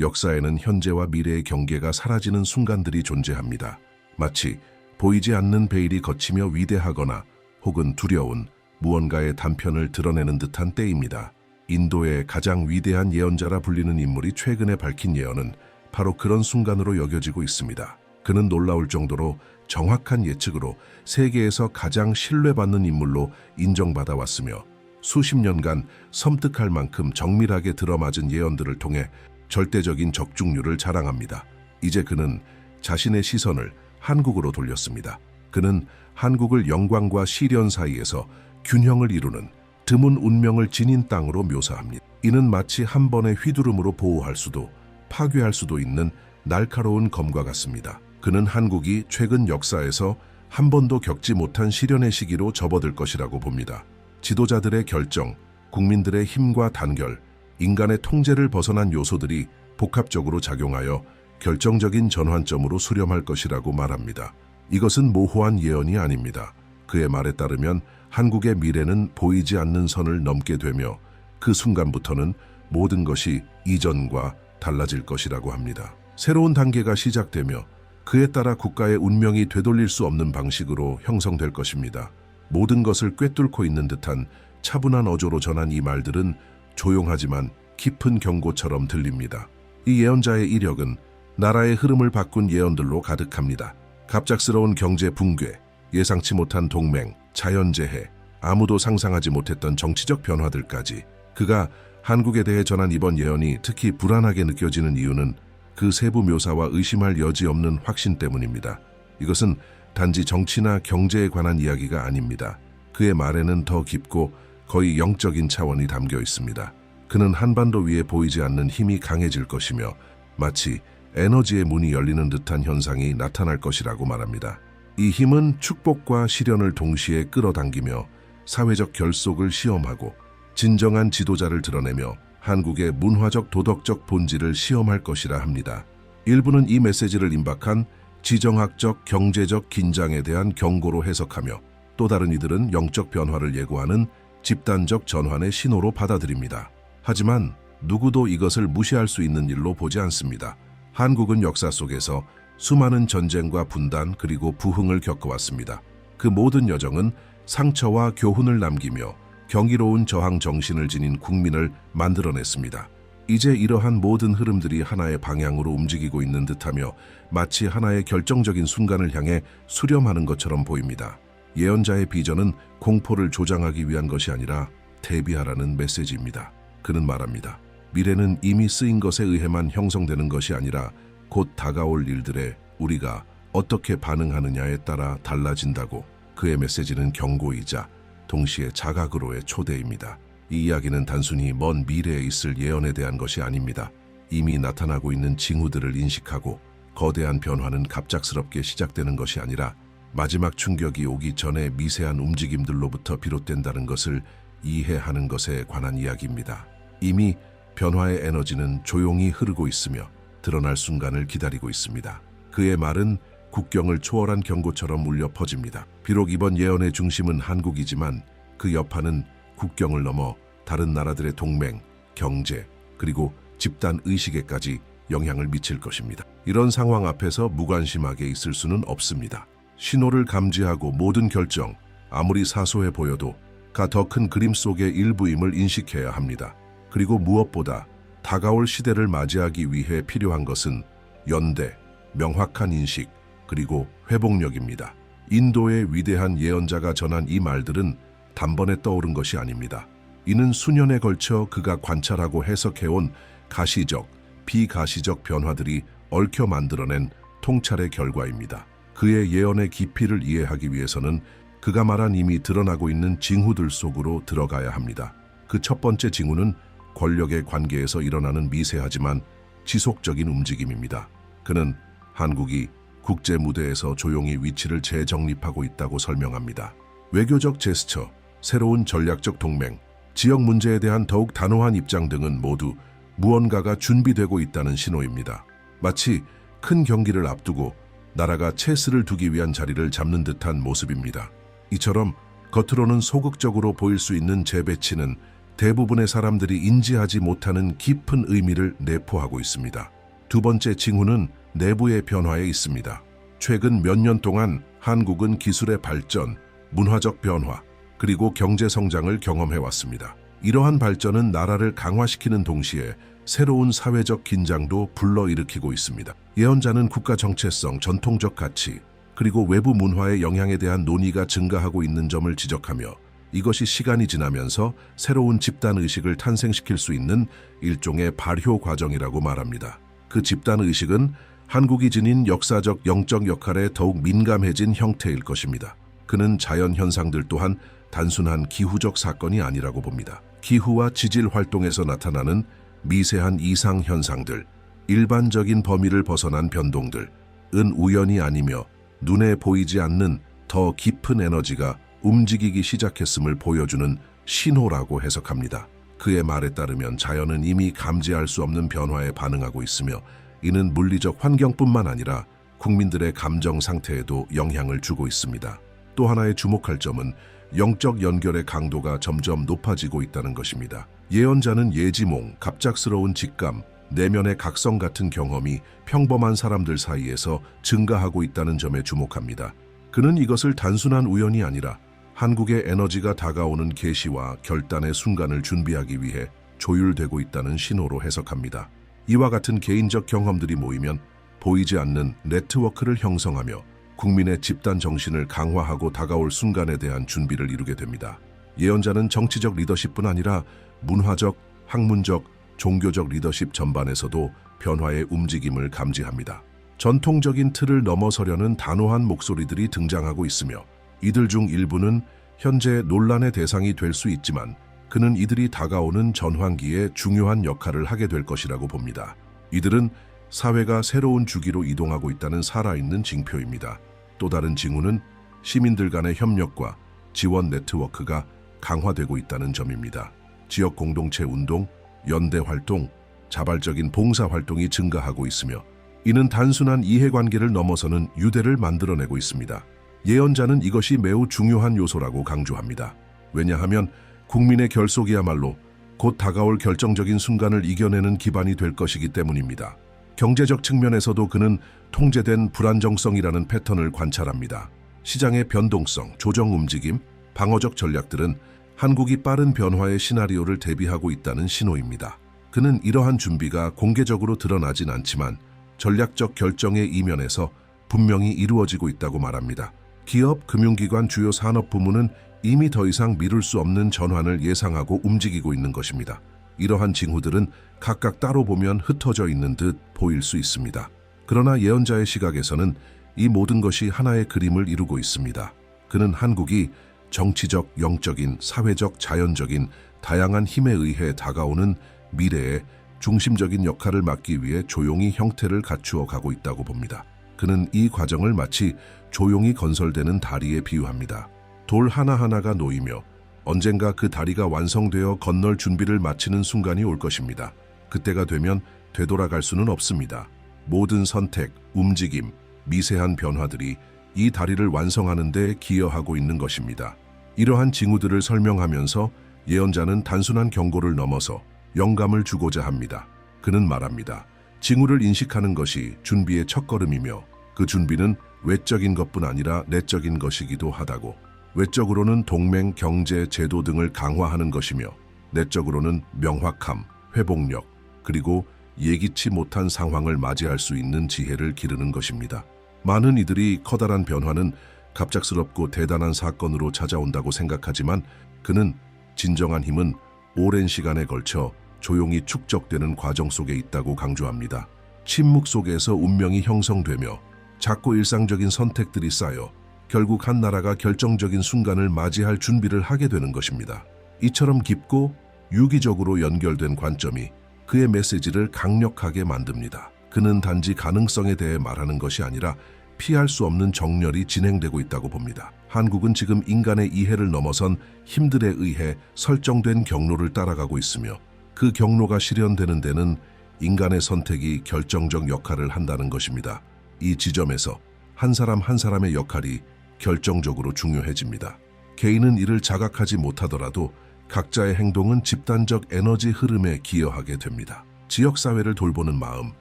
역사에는 현재와 미래의 경계가 사라지는 순간들이 존재합니다. 마치 보이지 않는 베일이 걷히며 위대하거나 혹은 두려운 무언가의 단편을 드러내는 듯한 때입니다. 인도의 가장 위대한 예언자라 불리는 인물이 최근에 밝힌 예언은 바로 그런 순간으로 여겨지고 있습니다. 그는 놀라울 정도로 정확한 예측으로 세계에서 가장 신뢰받는 인물로 인정받아 왔으며 수십 년간 섬뜩할 만큼 정밀하게 들어맞은 예언들을 통해 절대적인 적중률을 자랑합니다. 이제 그는 자신의 시선을 한국으로 돌렸습니다. 그는 한국을 영광과 시련 사이에서 균형을 이루는 드문 운명을 지닌 땅으로 묘사합니다. 이는 마치 한 번의 휘두름으로 보호할 수도 파괴할 수도 있는 날카로운 검과 같습니다. 그는 한국이 최근 역사에서 한 번도 겪지 못한 시련의 시기로 접어들 것이라고 봅니다. 지도자들의 결정, 국민들의 힘과 단결, 인간의 통제를 벗어난 요소들이 복합적으로 작용하여 결정적인 전환점으로 수렴할 것이라고 말합니다. 이것은 모호한 예언이 아닙니다. 그의 말에 따르면 한국의 미래는 보이지 않는 선을 넘게 되며 그 순간부터는 모든 것이 이전과 달라질 것이라고 합니다. 새로운 단계가 시작되며 그에 따라 국가의 운명이 되돌릴 수 없는 방식으로 형성될 것입니다. 모든 것을 꿰뚫고 있는 듯한 차분한 어조로 전한 이 말들은 조용하지만 깊은 경고처럼 들립니다. 이 예언자의 이력은 나라의 흐름을 바꾼 예언들로 가득합니다. 갑작스러운 경제 붕괴, 예상치 못한 동맹, 자연재해, 아무도 상상하지 못했던 정치적 변화들까지 그가 한국에 대해 전한 이번 예언이 특히 불안하게 느껴지는 이유는 그 세부 묘사와 의심할 여지 없는 확신 때문입니다. 이것은 단지 정치나 경제에 관한 이야기가 아닙니다. 그의 말에는 더 깊고 거의 영적인 차원이 담겨 있습니다. 그는 한반도 위에 보이지 않는 힘이 강해질 것이며 마치 에너지의 문이 열리는 듯한 현상이 나타날 것이라고 말합니다. 이 힘은 축복과 시련을 동시에 끌어당기며 사회적 결속을 시험하고 진정한 지도자를 드러내며 한국의 문화적 도덕적 본질을 시험할 것이라 합니다. 일부는 이 메시지를 임박한 지정학적 경제적 긴장에 대한 경고로 해석하며 또 다른 이들은 영적 변화를 예고하는 집단적 전환의 신호로 받아들입니다. 하지만 누구도 이것을 무시할 수 있는 일로 보지 않습니다. 한국은 역사 속에서 수많은 전쟁과 분단 그리고 부흥을 겪어왔습니다. 그 모든 여정은 상처와 교훈을 남기며 경이로운 저항 정신을 지닌 국민을 만들어냈습니다. 이제 이러한 모든 흐름들이 하나의 방향으로 움직이고 있는 듯하며 마치 하나의 결정적인 순간을 향해 수렴하는 것처럼 보입니다. 예언자의 비전은 공포를 조장하기 위한 것이 아니라 대비하라는 메시지입니다. 그는 말합니다. 미래는 이미 쓰인 것에 의해만 형성되는 것이 아니라 곧 다가올 일들에 우리가 어떻게 반응하느냐에 따라 달라진다고 그의 메시지는 경고이자 동시에 자각으로의 초대입니다. 이 이야기는 단순히 먼 미래에 있을 예언에 대한 것이 아닙니다. 이미 나타나고 있는 징후들을 인식하고 거대한 변화는 갑작스럽게 시작되는 것이 아니라 마지막 충격이 오기 전에 미세한 움직임들로부터 비롯된다는 것을 이해하는 것에 관한 이야기입니다. 이미 변화의 에너지는 조용히 흐르고 있으며 드러날 순간을 기다리고 있습니다. 그의 말은 국경을 초월한 경고처럼 울려 퍼집니다. 비록 이번 예언의 중심은 한국이지만 그 여파는 국경을 넘어 다른 나라들의 동맹, 경제, 그리고 집단 의식에까지 영향을 미칠 것입니다. 이런 상황 앞에서 무관심하게 있을 수는 없습니다. 신호를 감지하고 모든 결정, 아무리 사소해 보여도 가 더 큰 그림 속의 일부임을 인식해야 합니다. 그리고 무엇보다 다가올 시대를 맞이하기 위해 필요한 것은 연대, 명확한 인식, 그리고 회복력입니다. 인도의 위대한 예언자가 전한 이 말들은 단번에 떠오른 것이 아닙니다. 이는 수년에 걸쳐 그가 관찰하고 해석해온 가시적, 비가시적 변화들이 얽혀 만들어낸 통찰의 결과입니다. 그의 예언의 깊이를 이해하기 위해서는 그가 말한 이미 드러나고 있는 징후들 속으로 들어가야 합니다. 그 첫 번째 징후는 권력의 관계에서 일어나는 미세하지만 지속적인 움직임입니다. 그는 한국이 국제 무대에서 조용히 위치를 재정립하고 있다고 설명합니다. 외교적 제스처, 새로운 전략적 동맹, 지역 문제에 대한 더욱 단호한 입장 등은 모두 무언가가 준비되고 있다는 신호입니다. 마치 큰 경기를 앞두고 나라가 체스를 두기 위한 자리를 잡는 듯한 모습입니다. 이처럼 겉으로는 소극적으로 보일 수 있는 재배치는 대부분의 사람들이 인지하지 못하는 깊은 의미를 내포하고 있습니다. 두 번째 징후는 내부의 변화에 있습니다. 최근 몇 년 동안 한국은 기술의 발전, 문화적 변화, 그리고 경제 성장을 경험해 왔습니다. 이러한 발전은 나라를 강화시키는 동시에 새로운 사회적 긴장도 불러일으키고 있습니다. 예언자는 국가 정체성, 전통적 가치, 그리고 외부 문화의 영향에 대한 논의가 증가하고 있는 점을 지적하며 이것이 시간이 지나면서 새로운 집단 의식을 탄생시킬 수 있는 일종의 발효 과정이라고 말합니다. 그 집단 의식은 한국이 지닌 역사적 영적 역할에 더욱 민감해진 형태일 것입니다. 그는 자연 현상들 또한 단순한 기후적 사건이 아니라고 봅니다. 기후와 지질 활동에서 나타나는 미세한 이상 현상들, 일반적인 범위를 벗어난 변동들, 은 우연이 아니며 눈에 보이지 않는 더 깊은 에너지가 움직이기 시작했음을 보여주는 신호라고 해석합니다. 그의 말에 따르면 자연은 이미 감지할 수 없는 변화에 반응하고 있으며 이는 물리적 환경뿐만 아니라 국민들의 감정 상태에도 영향을 주고 있습니다. 또 하나의 주목할 점은 영적 연결의 강도가 점점 높아지고 있다는 것입니다. 예언자는 예지몽, 갑작스러운 직감, 내면의 각성 같은 경험이 평범한 사람들 사이에서 증가하고 있다는 점에 주목합니다. 그는 이것을 단순한 우연이 아니라 한국의 에너지가 다가오는 계시와 결단의 순간을 준비하기 위해 조율되고 있다는 신호로 해석합니다. 이와 같은 개인적 경험들이 모이면 보이지 않는 네트워크를 형성하며 국민의 집단 정신을 강화하고 다가올 순간에 대한 준비를 이루게 됩니다. 예언자는 정치적 리더십뿐 아니라 문화적, 학문적, 종교적 리더십 전반에서도 변화의 움직임을 감지합니다. 전통적인 틀을 넘어서려는 단호한 목소리들이 등장하고 있으며 이들 중 일부는 현재 논란의 대상이 될 수 있지만 그는 이들이 다가오는 전환기에 중요한 역할을 하게 될 것이라고 봅니다. 이들은 사회가 새로운 주기로 이동하고 있다는 살아있는 징표입니다. 또 다른 징후는 시민들 간의 협력과 지원 네트워크가 강화되고 있다는 점입니다. 지역 공동체 운동, 연대 활동, 자발적인 봉사 활동이 증가하고 있으며 이는 단순한 이해관계를 넘어서는 유대를 만들어내고 있습니다. 예언자는 이것이 매우 중요한 요소라고 강조합니다. 왜냐하면 국민의 결속이야말로 곧 다가올 결정적인 순간을 이겨내는 기반이 될 것이기 때문입니다. 경제적 측면에서도 그는 통제된 불안정성이라는 패턴을 관찰합니다. 시장의 변동성, 조정 움직임, 방어적 전략들은 한국이 빠른 변화의 시나리오를 대비하고 있다는 신호입니다. 그는 이러한 준비가 공개적으로 드러나진 않지만 전략적 결정의 이면에서 분명히 이루어지고 있다고 말합니다. 기업, 금융기관, 주요 산업 부문은 이미 더 이상 미룰 수 없는 전환을 예상하고 움직이고 있는 것입니다. 이러한 징후들은 각각 따로 보면 흩어져 있는 듯 보일 수 있습니다. 그러나 예언자의 시각에서는 이 모든 것이 하나의 그림을 이루고 있습니다. 그는 한국이 정치적, 영적인, 사회적, 자연적인 다양한 힘에 의해 다가오는 미래의 중심적인 역할을 맡기 위해 조용히 형태를 갖추어 가고 있다고 봅니다. 그는 이 과정을 마치 조용히 건설되는 다리에 비유합니다. 돌 하나하나가 놓이며 언젠가 그 다리가 완성되어 건널 준비를 마치는 순간이 올 것입니다. 그때가 되면 되돌아갈 수는 없습니다. 모든 선택, 움직임, 미세한 변화들이 이 다리를 완성하는 데 기여하고 있는 것입니다. 이러한 징후들을 설명하면서 예언자는 단순한 경고를 넘어서 영감을 주고자 합니다. 그는 말합니다. 징후를 인식하는 것이 준비의 첫걸음이며 그 준비는 외적인 것뿐 아니라 내적인 것이기도 하다고. 외적으로는 동맹, 경제, 제도 등을 강화하는 것이며 내적으로는 명확함, 회복력, 그리고 예기치 못한 상황을 맞이할 수 있는 지혜를 기르는 것입니다. 많은 이들이 커다란 변화는 갑작스럽고 대단한 사건으로 찾아온다고 생각하지만 그는 진정한 힘은 오랜 시간에 걸쳐 조용히 축적되는 과정 속에 있다고 강조합니다. 침묵 속에서 운명이 형성되며 작고 일상적인 선택들이 쌓여 결국 한 나라가 결정적인 순간을 맞이할 준비를 하게 되는 것입니다. 이처럼 깊고 유기적으로 연결된 관점이 그의 메시지를 강력하게 만듭니다. 그는 단지 가능성에 대해 말하는 것이 아니라 피할 수 없는 정렬이 진행되고 있다고 봅니다. 한국은 지금 인간의 이해를 넘어선 힘들에 의해 설정된 경로를 따라가고 있으며 그 경로가 실현되는 데는 인간의 선택이 결정적 역할을 한다는 것입니다. 이 지점에서 한 사람 한 사람의 역할이 결정적으로 중요해집니다. 개인은 이를 자각하지 못하더라도 각자의 행동은 집단적 에너지 흐름에 기여하게 됩니다. 지역 사회를 돌보는 마음,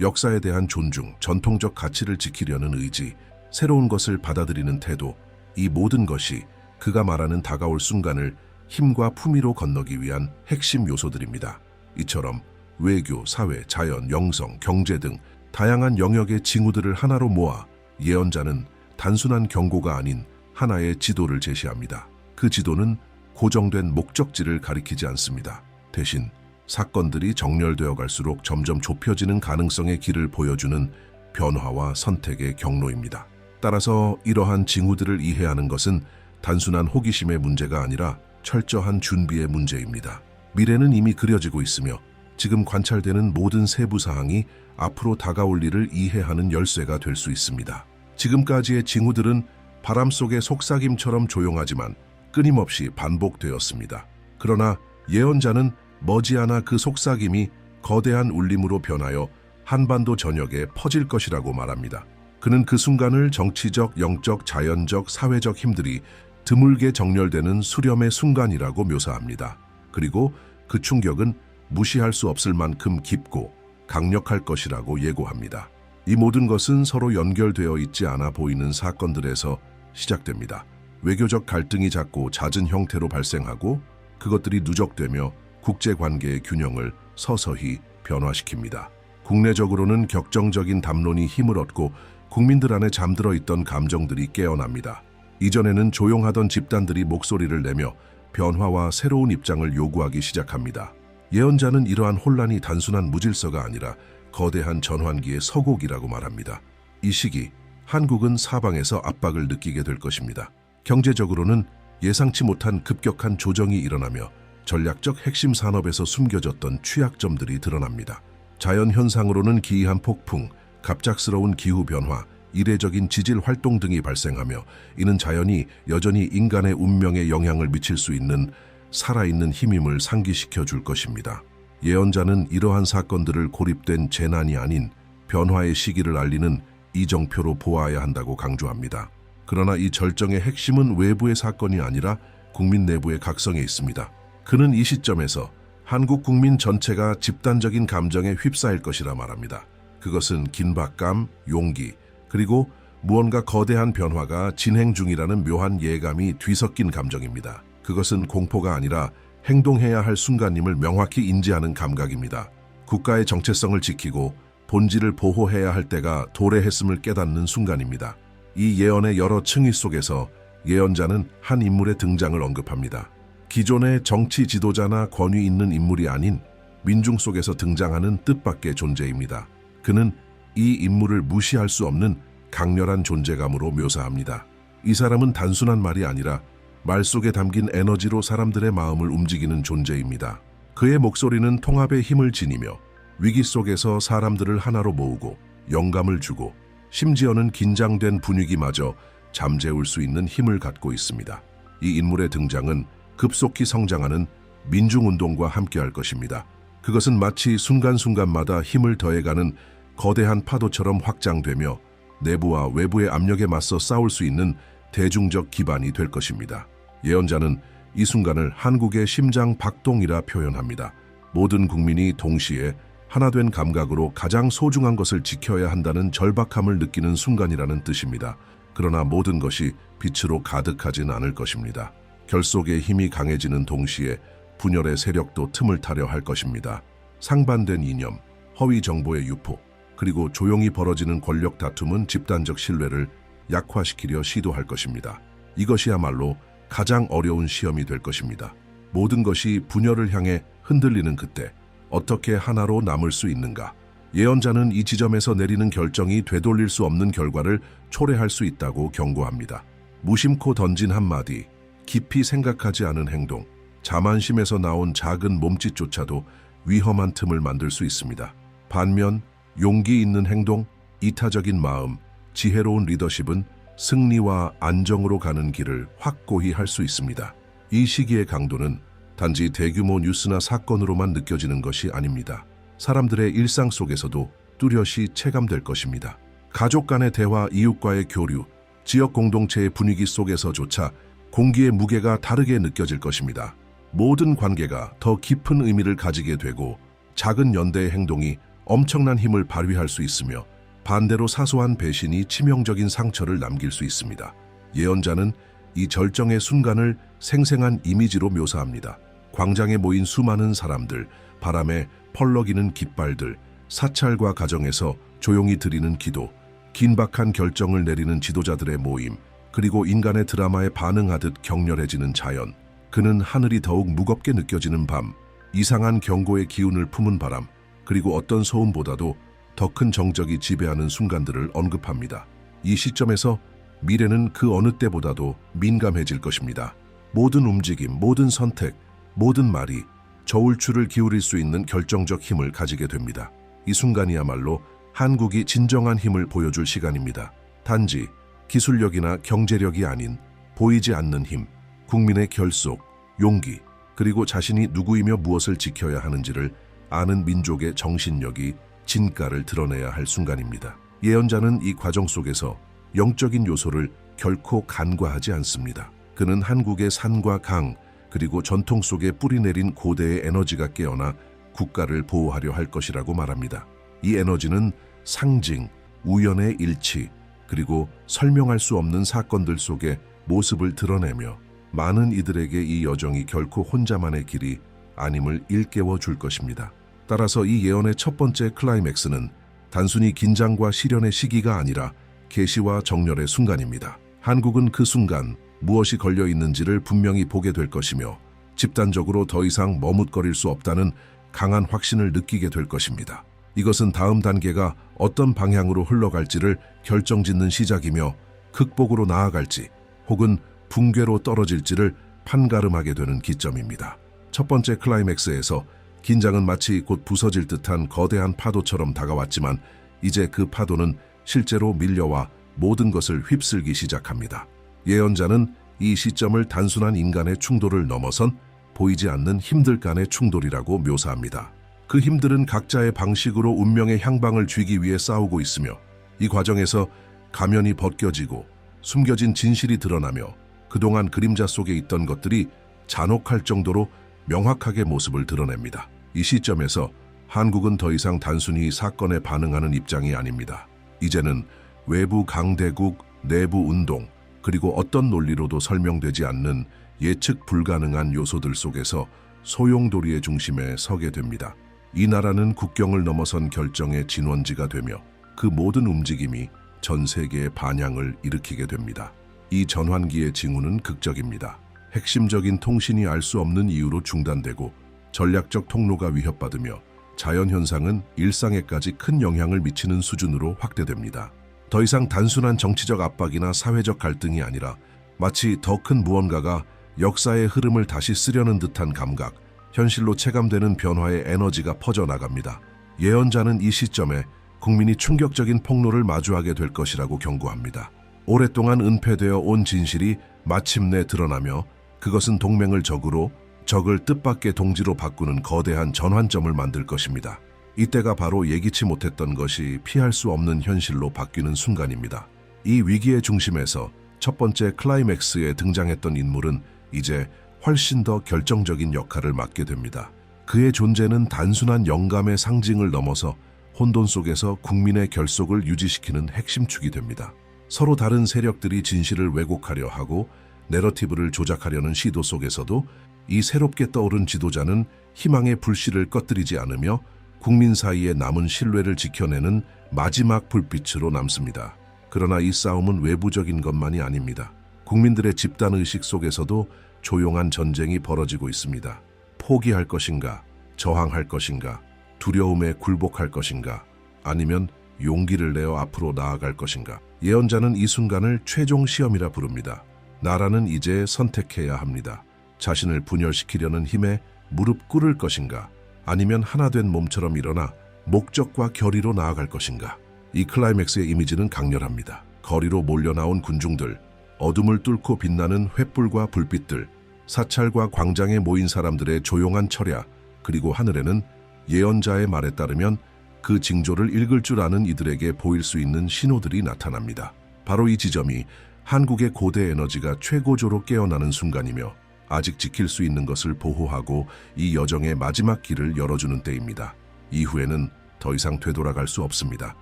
역사에 대한 존중, 전통적 가치를 지키려는 의지, 새로운 것을 받아들이는 태도, 이 모든 것이 그가 말하는 다가올 순간을 힘과 품위로 건너기 위한 핵심 요소들입니다. 이처럼 외교, 사회, 자연, 영성, 경제 등 다양한 영역의 징후들을 하나로 모아 예언자는 단순한 경고가 아닌 하나의 지도를 제시합니다. 그 지도는 고정된 목적지를 가리키지 않습니다. 대신 사건들이 정렬되어 갈수록 점점 좁혀지는 가능성의 길을 보여주는 변화와 선택의 경로입니다. 따라서 이러한 징후들을 이해하는 것은 단순한 호기심의 문제가 아니라 철저한 준비의 문제입니다. 미래는 이미 그려지고 있으며 지금 관찰되는 모든 세부 사항이 앞으로 다가올 일을 이해하는 열쇠가 될 수 있습니다. 지금까지의 징후들은 바람 속의 속삭임처럼 조용하지만 끊임없이 반복되었습니다. 그러나 예언자는 머지않아 그 속삭임이 거대한 울림으로 변하여 한반도 전역에 퍼질 것이라고 말합니다. 그는 그 순간을 정치적, 영적, 자연적, 사회적 힘들이 드물게 정렬되는 수렴의 순간이라고 묘사합니다. 그리고 그 충격은 무시할 수 없을 만큼 깊고 강력할 것이라고 예고합니다. 이 모든 것은 서로 연결되어 있지 않아 보이는 사건들에서 시작됩니다. 외교적 갈등이 작고 잦은 형태로 발생하고 그것들이 누적되며 국제 관계의 균형을 서서히 변화시킵니다. 국내적으로는 격정적인 담론이 힘을 얻고 국민들 안에 잠들어 있던 감정들이 깨어납니다. 이전에는 조용하던 집단들이 목소리를 내며 변화와 새로운 입장을 요구하기 시작합니다. 예언자는 이러한 혼란이 단순한 무질서가 아니라 거대한 전환기의 서곡이라고 말합니다. 이 시기 한국은 사방에서 압박을 느끼게 될 것입니다. 경제적으로는 예상치 못한 급격한 조정이 일어나며 전략적 핵심 산업에서 숨겨졌던 취약점들이 드러납니다. 자연 현상으로는 기이한 폭풍, 갑작스러운 기후 변화, 이례적인 지질 활동 등이 발생하며 이는 자연이 여전히 인간의 운명에 영향을 미칠 수 있는 살아있는 힘임을 상기시켜 줄 것입니다. 예언자는 이러한 사건들을 고립된 재난이 아닌 변화의 시기를 알리는 이정표로 보아야 한다고 강조합니다. 그러나 이 절정의 핵심은 외부의 사건이 아니라 국민 내부의 각성에 있습니다. 그는 이 시점에서 한국 국민 전체가 집단적인 감정에 휩싸일 것이라 말합니다. 그것은 긴박감, 용기, 그리고 무언가 거대한 변화가 진행 중이라는 묘한 예감이 뒤섞인 감정입니다. 그것은 공포가 아니라 행동해야 할 순간임을 명확히 인지하는 감각입니다. 국가의 정체성을 지키고 본질을 보호해야 할 때가 도래했음을 깨닫는 순간입니다. 이 예언의 여러 층위 속에서 예언자는 한 인물의 등장을 언급합니다. 기존의 정치 지도자나 권위 있는 인물이 아닌 민중 속에서 등장하는 뜻밖의 존재입니다. 그는 이 인물을 무시할 수 없는 강렬한 존재감으로 묘사합니다. 이 사람은 단순한 말이 아니라 말 속에 담긴 에너지로 사람들의 마음을 움직이는 존재입니다. 그의 목소리는 통합의 힘을 지니며 위기 속에서 사람들을 하나로 모으고 영감을 주고 심지어는 긴장된 분위기마저 잠재울 수 있는 힘을 갖고 있습니다. 이 인물의 등장은 급속히 성장하는 민중운동과 함께할 것입니다. 그것은 마치 순간순간마다 힘을 더해가는 거대한 파도처럼 확장되며 내부와 외부의 압력에 맞서 싸울 수 있는 대중적 기반이 될 것입니다. 예언자는 이 순간을 한국의 심장 박동이라 표현합니다. 모든 국민이 동시에 하나된 감각으로 가장 소중한 것을 지켜야 한다는 절박함을 느끼는 순간이라는 뜻입니다. 그러나 모든 것이 빛으로 가득하진 않을 것입니다. 결속의 힘이 강해지는 동시에 분열의 세력도 틈을 타려 할 것입니다. 상반된 이념, 허위 정보의 유포, 그리고 조용히 벌어지는 권력 다툼은 집단적 신뢰를 약화시키려 시도할 것입니다. 이것이야말로 가장 어려운 시험이 될 것입니다. 모든 것이 분열을 향해 흔들리는 그때 어떻게 하나로 남을 수 있는가? 예언자는 이 지점에서 내리는 결정이 되돌릴 수 없는 결과를 초래할 수 있다고 경고합니다. 무심코 던진 한마디, 깊이 생각하지 않은 행동, 자만심에서 나온 작은 몸짓조차도 위험한 틈을 만들 수 있습니다. 반면 용기 있는 행동, 이타적인 마음, 지혜로운 리더십은 승리와 안정으로 가는 길을 확고히 할 수 있습니다. 이 시기의 강도는 단지 대규모 뉴스나 사건으로만 느껴지는 것이 아닙니다. 사람들의 일상 속에서도 뚜렷이 체감될 것입니다. 가족 간의 대화, 이웃과의 교류, 지역 공동체의 분위기 속에서조차 공기의 무게가 다르게 느껴질 것입니다. 모든 관계가 더 깊은 의미를 가지게 되고 작은 연대의 행동이 엄청난 힘을 발휘할 수 있으며 반대로 사소한 배신이 치명적인 상처를 남길 수 있습니다. 예언자는 이 절정의 순간을 생생한 이미지로 묘사합니다. 광장에 모인 수많은 사람들, 바람에 펄럭이는 깃발들, 사찰과 가정에서 조용히 드리는 기도, 긴박한 결정을 내리는 지도자들의 모임, 그리고 인간의 드라마에 반응하듯 격렬해지는 자연. 그는 하늘이 더욱 무겁게 느껴지는 밤, 이상한 경고의 기운을 품은 바람, 그리고 어떤 소음보다도 더 큰 정적이 지배하는 순간들을 언급합니다. 이 시점에서 미래는 그 어느 때보다도 민감해질 것입니다. 모든 움직임, 모든 선택, 모든 말이 저울추를 기울일 수 있는 결정적 힘을 가지게 됩니다. 이 순간이야말로 한국이 진정한 힘을 보여줄 시간입니다. 단지 기술력이나 경제력이 아닌 보이지 않는 힘, 국민의 결속, 용기, 그리고 자신이 누구이며 무엇을 지켜야 하는지를 아는 민족의 정신력이 진가를 드러내야 할 순간입니다. 예언자는 이 과정 속에서 영적인 요소를 결코 간과하지 않습니다. 그는 한국의 산과 강, 그리고 전통 속에 뿌리내린 고대의 에너지가 깨어나 국가를 보호하려 할 것이라고 말합니다. 이 에너지는 상징, 우연의 일치, 그리고 설명할 수 없는 사건들 속에 모습을 드러내며 많은 이들에게 이 여정이 결코 혼자만의 길이 아님을 일깨워 줄 것입니다. 따라서 이 예언의 첫 번째 클라이맥스는 단순히 긴장과 시련의 시기가 아니라 계시와 정렬의 순간입니다. 한국은 그 순간 무엇이 걸려 있는지를 분명히 보게 될 것이며 집단적으로 더 이상 머뭇거릴 수 없다는 강한 확신을 느끼게 될 것입니다. 이것은 다음 단계가 어떤 방향으로 흘러갈지를 결정짓는 시작이며 극복으로 나아갈지 혹은 붕괴로 떨어질지를 판가름하게 되는 기점입니다. 첫 번째 클라이맥스에서 긴장은 마치 곧 부서질 듯한 거대한 파도처럼 다가왔지만 이제 그 파도는 실제로 밀려와 모든 것을 휩쓸기 시작합니다. 예언자는 이 시점을 단순한 인간의 충돌을 넘어선 보이지 않는 힘들 간의 충돌이라고 묘사합니다. 그 힘들은 각자의 방식으로 운명의 향방을 쥐기 위해 싸우고 있으며 이 과정에서 가면이 벗겨지고 숨겨진 진실이 드러나며 그동안 그림자 속에 있던 것들이 잔혹할 정도로 명확하게 모습을 드러냅니다. 이 시점에서 한국은 더 이상 단순히 사건에 반응하는 입장이 아닙니다. 이제는 외부 강대국, 내부 운동, 그리고 어떤 논리로도 설명되지 않는 예측 불가능한 요소들 속에서 소용돌이의 중심에 서게 됩니다. 이 나라는 국경을 넘어선 결정의 진원지가 되며 그 모든 움직임이 전 세계의 반향을 일으키게 됩니다. 이 전환기의 징후는 극적입니다. 핵심적인 통신이 알 수 없는 이유로 중단되고 전략적 통로가 위협받으며 자연현상은 일상에까지 큰 영향을 미치는 수준으로 확대됩니다. 더 이상 단순한 정치적 압박이나 사회적 갈등이 아니라 마치 더 큰 무언가가 역사의 흐름을 다시 쓰려는 듯한 감각, 현실로 체감되는 변화의 에너지가 퍼져나갑니다. 예언자는 이 시점에 국민이 충격적인 폭로를 마주하게 될 것이라고 경고합니다. 오랫동안 은폐되어 온 진실이 마침내 드러나며 그것은 동맹을 적으로 적을 뜻밖의 동지로 바꾸는 거대한 전환점을 만들 것입니다. 이때가 바로 예기치 못했던 것이 피할 수 없는 현실로 바뀌는 순간입니다. 이 위기의 중심에서 첫 번째 클라이맥스에 등장했던 인물은 이제 훨씬 더 결정적인 역할을 맡게 됩니다. 그의 존재는 단순한 영감의 상징을 넘어서 혼돈 속에서 국민의 결속을 유지시키는 핵심축이 됩니다. 서로 다른 세력들이 진실을 왜곡하려 하고 내러티브를 조작하려는 시도 속에서도 이 새롭게 떠오른 지도자는 희망의 불씨를 꺼뜨리지 않으며 국민 사이에 남은 신뢰를 지켜내는 마지막 불빛으로 남습니다. 그러나 이 싸움은 외부적인 것만이 아닙니다. 국민들의 집단 의식 속에서도 조용한 전쟁이 벌어지고 있습니다. 포기할 것인가, 저항할 것인가, 두려움에 굴복할 것인가, 아니면 용기를 내어 앞으로 나아갈 것인가. 예언자는 이 순간을 최종 시험이라 부릅니다. 나라는 이제 선택해야 합니다. 자신을 분열시키려는 힘에 무릎 꿇을 것인가, 아니면 하나 된 몸처럼 일어나 목적과 결의로 나아갈 것인가. 이 클라이맥스의 이미지는 강렬합니다. 거리로 몰려나온 군중들, 어둠을 뚫고 빛나는 횃불과 불빛들, 사찰과 광장에 모인 사람들의 조용한 철야, 그리고 하늘에는 예언자의 말에 따르면 그 징조를 읽을 줄 아는 이들에게 보일 수 있는 신호들이 나타납니다. 바로 이 지점이 한국의 고대 에너지가 최고조로 깨어나는 순간이며 아직 지킬 수 있는 것을 보호하고 이 여정의 마지막 길을 열어주는 때입니다. 이후에는 더 이상 되돌아갈 수 없습니다.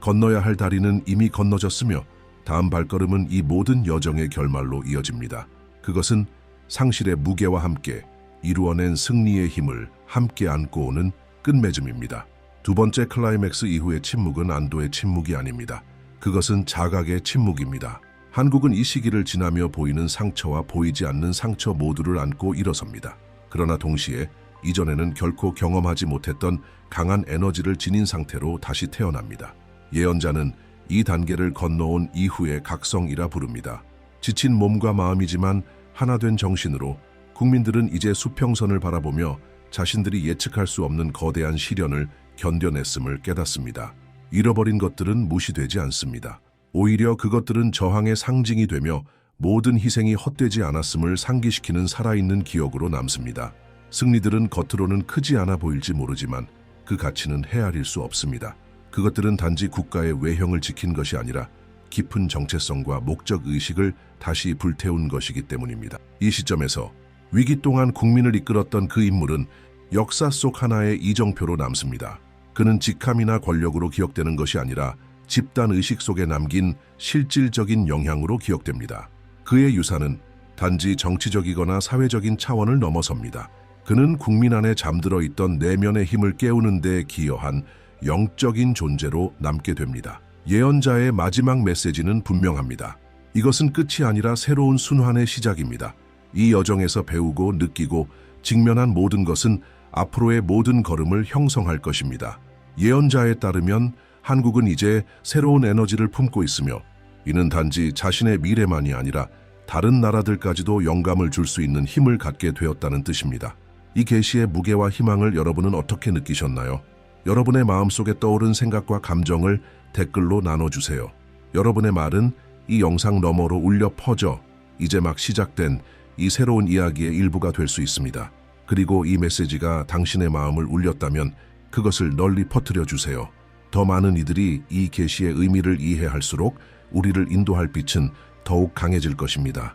건너야 할 다리는 이미 건너졌으며 다음 발걸음은 이 모든 여정의 결말로 이어집니다. 그것은 상실의 무게와 함께 이루어낸 승리의 힘을 함께 안고 오는 끝맺음입니다. 두 번째 클라이맥스 이후의 침묵은 안도의 침묵이 아닙니다. 그것은 자각의 침묵입니다. 한국은 이 시기를 지나며 보이는 상처와 보이지 않는 상처 모두를 안고 일어섭니다. 그러나 동시에 이전에는 결코 경험하지 못했던 강한 에너지를 지닌 상태로 다시 태어납니다. 예언자는 이 단계를 건너온 이후의 각성이라 부릅니다. 지친 몸과 마음이지만 하나 된 정신으로 국민들은 이제 수평선을 바라보며 자신들이 예측할 수 없는 거대한 시련을 견뎌냈음을 깨닫습니다. 잃어버린 것들은 무시되지 않습니다. 오히려 그것들은 저항의 상징이 되며 모든 희생이 헛되지 않았음을 상기시키는 살아있는 기억으로 남습니다. 승리들은 겉으로는 크지 않아 보일지 모르지만 그 가치는 헤아릴 수 없습니다. 그것들은 단지 국가의 외형을 지킨 것이 아니라 깊은 정체성과 목적 의식을 다시 불태운 것이기 때문입니다. 이 시점에서 위기 동안 국민을 이끌었던 그 인물은 역사 속 하나의 이정표로 남습니다. 그는 직함이나 권력으로 기억되는 것이 아니라 집단 의식 속에 남긴 실질적인 영향으로 기억됩니다. 그의 유산은 단지 정치적이거나 사회적인 차원을 넘어섭니다. 그는 국민 안에 잠들어 있던 내면의 힘을 깨우는 데 기여한 영적인 존재로 남게 됩니다. 예언자의 마지막 메시지는 분명합니다. 이것은 끝이 아니라 새로운 순환의 시작입니다. 이 여정에서 배우고 느끼고 직면한 모든 것은 앞으로의 모든 걸음을 형성할 것입니다. 예언자에 따르면 한국은 이제 새로운 에너지를 품고 있으며 이는 단지 자신의 미래만이 아니라 다른 나라들까지도 영감을 줄 수 있는 힘을 갖게 되었다는 뜻입니다. 이 계시의 무게와 희망을 여러분은 어떻게 느끼셨나요? 여러분의 마음속에 떠오른 생각과 감정을 댓글로 나눠주세요. 여러분의 말은 이 영상 너머로 울려 퍼져 이제 막 시작된 이 새로운 이야기의 일부가 될 수 있습니다. 그리고 이 메시지가 당신의 마음을 울렸다면 그것을 널리 퍼뜨려 주세요. 더 많은 이들이 이 계시의 의미를 이해할수록 우리를 인도할 빛은 더욱 강해질 것입니다.